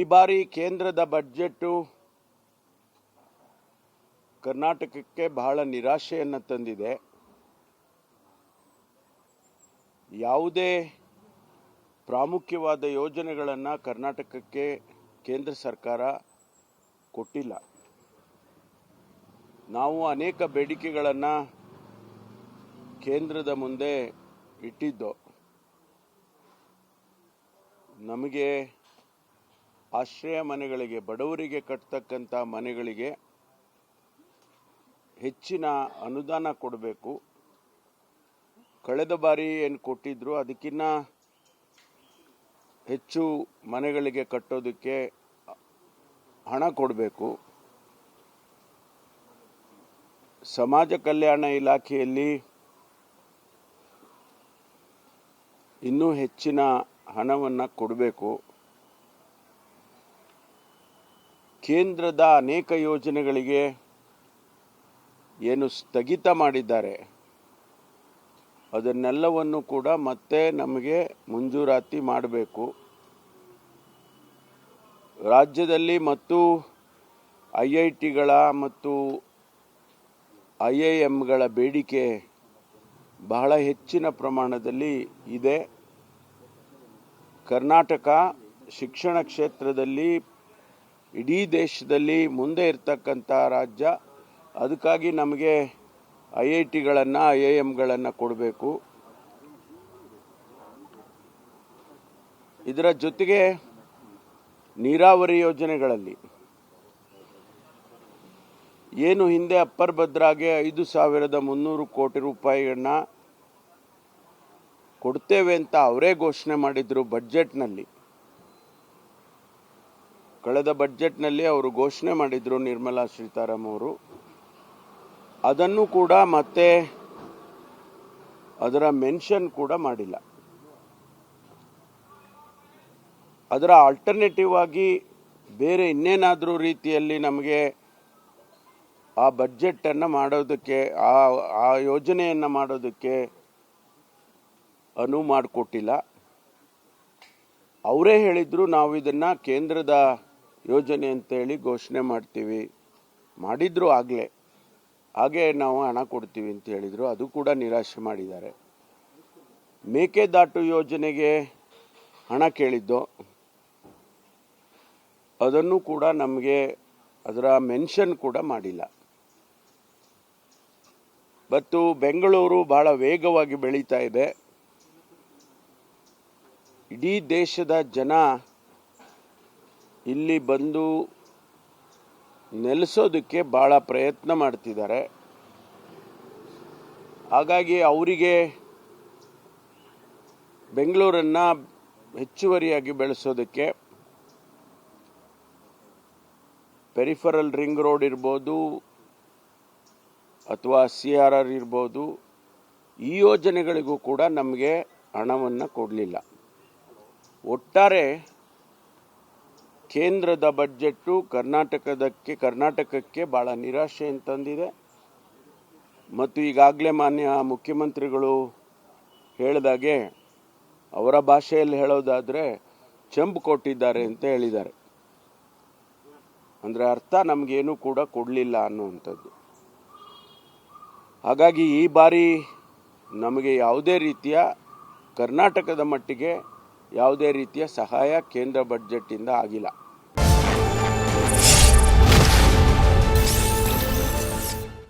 ಈ ಬಾರಿ ಕೇಂದ್ರದ ಬಜೆಟ್ಟು ಕರ್ನಾಟಕಕ್ಕೆ ಬಹಳ ನಿರಾಶೆಯನ್ನು ತಂದಿದೆ. ಯಾವುದೇ ಪ್ರಾಮುಖ್ಯವಾದ ಯೋಜನೆಗಳನ್ನು ಕರ್ನಾಟಕಕ್ಕೆ ಕೇಂದ್ರ ಸರ್ಕಾರ ಕೊಟ್ಟಿಲ್ಲ. ನಾವು ಅನೇಕ ಬೇಡಿಕೆಗಳನ್ನು ಕೇಂದ್ರದ ಮುಂದೆ ಇಟ್ಟಿದ್ದೋ. ನಮಗೆ ಆಶ್ರಯ ಮನೆಗಳಿಗೆ, ಬಡವರಿಗೆ ಕಟ್ತಕ್ಕಂಥ ಮನೆಗಳಿಗೆ ಹೆಚ್ಚಿನ ಅನುದಾನ ಕೊಡಬೇಕು. ಕಳೆದ ಬಾರಿ ಏನು ಕೊಟ್ಟಿದ್ರು ಅದಕ್ಕಿಂತ ಹೆಚ್ಚು ಮನೆಗಳಿಗೆ ಕಟ್ಟೋದಕ್ಕೆ ಹಣ ಕೊಡಬೇಕು. ಸಮಾಜ ಕಲ್ಯಾಣ ಇಲಾಖೆಯಲ್ಲಿ ಇನ್ನೂ ಹೆಚ್ಚಿನ ಹಣವನ್ನು ಕೊಡಬೇಕು. ಕೇಂದ್ರದ ಅನೇಕ ಯೋಜನೆಗಳಿಗೆ ಏನು ಸ್ಥಗಿತ ಮಾಡಿದ್ದಾರೆ. ಅದನ್ನೆಲ್ಲವನ್ನು ಕೂಡ ಮತ್ತೆ ನಮಗೆ ಮಂಜೂರಾತಿ ಮಾಡಬೇಕು. ರಾಜ್ಯದಲ್ಲಿ ಮತ್ತು ಐ ಐ ಟಿಗಳ ಮತ್ತು ಐ ಐ ಎಮ್ಗಳ ಬೇಡಿಕೆ ಬಹಳ ಹೆಚ್ಚಿನ ಪ್ರಮಾಣದಲ್ಲಿ ಇದೆ. ಕರ್ನಾಟಕ ಶಿಕ್ಷಣ ಕ್ಷೇತ್ರದಲ್ಲಿ ಇಡೀ ದೇಶದಲ್ಲಿ ಮುಂದೆ ಇರ್ತಕ್ಕಂಥ ರಾಜ್ಯ. ಅದಕ್ಕಾಗಿ ನಮಗೆ ಐ ಐ ಟಿಗಳನ್ನು, ಐ ಐ ಎಮ್ಗಳನ್ನು ಕೊಡಬೇಕು. ಇದರ ಜೊತೆಗೆ ನೀರಾವರಿ ಯೋಜನೆಗಳಲ್ಲಿ. ಏನು ಹಿಂದೆ ಅಪ್ಪರ್ ಭದ್ರಾಗೆ ಐದು ಸಾವಿರದ ಮುನ್ನೂರು ಕೋಟಿ ರೂಪಾಯಿಗಳನ್ನ ಕೊಡ್ತೇವೆ ಅಂತ ಅವರೇ ಘೋಷಣೆ ಮಾಡಿದ್ರು ಬಡ್ಜೆಟ್ನಲ್ಲಿ ಕಳೆದ ಬಜೆಟ್ನಲ್ಲಿ ಅವರು ಘೋಷಣೆ ಮಾಡಿದ್ರು ನಿರ್ಮಲಾ ಸೀತಾರಾಮ್ ಅವರು. ಅದನ್ನು ಕೂಡ ಮತ್ತೆ ಅದರ ಮೆನ್ಷನ್ ಕೂಡ ಮಾಡಿಲ್ಲ. ಅದರ ಆಲ್ಟರ್ನೇಟಿವ್ ಆಗಿ ಬೇರೆ ಇನ್ನೇನಾದರೂ ರೀತಿಯಲ್ಲಿ ನಮಗೆ ಆ ಬಡ್ಜೆಟನ್ನು ಮಾಡೋದಕ್ಕೆ, ಆ ಆ ಯೋಜನೆಯನ್ನು ಮಾಡೋದಕ್ಕೆ ಅನುವು ಮಾಡಿಕೊಟ್ಟಿಲ್ಲ. ಅವರೇ ಹೇಳಿದ್ರು ನಾವು ಇದನ್ನು ಕೇಂದ್ರದ ಯೋಜನೆ ಅಂತೇಳಿ ಘೋಷಣೆ ಮಾಡ್ತೀವಿ. ಮಾಡಿದ್ರು ಆಗಲೇ. ಹಾಗೆ ನಾವು ಹಣ ಕೊಡ್ತೀವಿ ಅಂತ ಹೇಳಿದರು. ಅದು ಕೂಡ ನಿರಾಶೆ ಮಾಡಿದ್ದಾರೆ. ಮೇಕೆದಾಟು ಯೋಜನೆಗೆ ಹಣ ಕೇಳಿದ್ದು. ಅದನ್ನು ಕೂಡ ನಮಗೆ ಅದರ ಮೆನ್ಷನ್ ಕೂಡ ಮಾಡಿಲ್ಲ. ಮತ್ತು ಬೆಂಗಳೂರು ಭಾಳ ವೇಗವಾಗಿ ಬೆಳೀತಾ ಇದೆ. ಇಡೀ ದೇಶದ ಜನ ಇಲ್ಲಿ ಬಂದು ನೆಲೆಸೋದಕ್ಕೆ ಭಾಳ ಪ್ರಯತ್ನ ಮಾಡ್ತಿದ್ದಾರೆ. ಹಾಗಾಗಿ ಅವರಿಗೆ ಬೆಂಗಳೂರನ್ನು ಹೆಚ್ಚುವರಿಯಾಗಿ ಬೆಳೆಸೋದಕ್ಕೆ ಪೆರಿಫರಲ್ ರಿಂಗ್ ರೋಡ್ ಇರ್ಬೋದು ಅಥವಾ ಸಿ ಆರ್ ಆರ್ ಇರ್ಬೋದು ಈ ಯೋಜನೆಗಳಿಗೂ ಕೂಡ ನಮಗೆ ಹಣವನ್ನು ಕೊಡಲಿಲ್ಲ. ಒಟ್ಟಾರೆ ಕೇಂದ್ರದ ಬಜೆಟ್ಟು ಕರ್ನಾಟಕದಕ್ಕೆ, ಕರ್ನಾಟಕಕ್ಕೆ ಭಾಳ ನಿರಾಶೆಯನ್ನು ತಂದಿದೆ. ಮತ್ತು ಈಗಾಗಲೇ ಮಾನ್ಯ ಮುಖ್ಯಮಂತ್ರಿಗಳು ಹೇಳಿದಾಗೆ, ಅವರ ಭಾಷೆಯಲ್ಲಿ ಹೇಳೋದಾದರೆ ಚೆಂಬು ಕೊಟ್ಟಿದ್ದಾರೆ ಅಂತ ಹೇಳಿದ್ದಾರೆ. ಅಂದರೆ ಅರ್ಥ ನಮಗೇನು ಕೂಡ ಕೊಡಲಿಲ್ಲ ಅನ್ನುವಂಥದ್ದು. ಹಾಗಾಗಿ ಈ ಬಾರಿ ನಮಗೆ ಯಾವುದೇ ರೀತಿಯ ಕರ್ನಾಟಕದ ಮಟ್ಟಿಗೆ ಯಾವುದೇ ರೀತಿಯ ಸಹಾಯ ಕೇಂದ್ರ ಬಡ್ಜೆಟ್ಟಿಂದ ಆಗಿಲ್ಲ.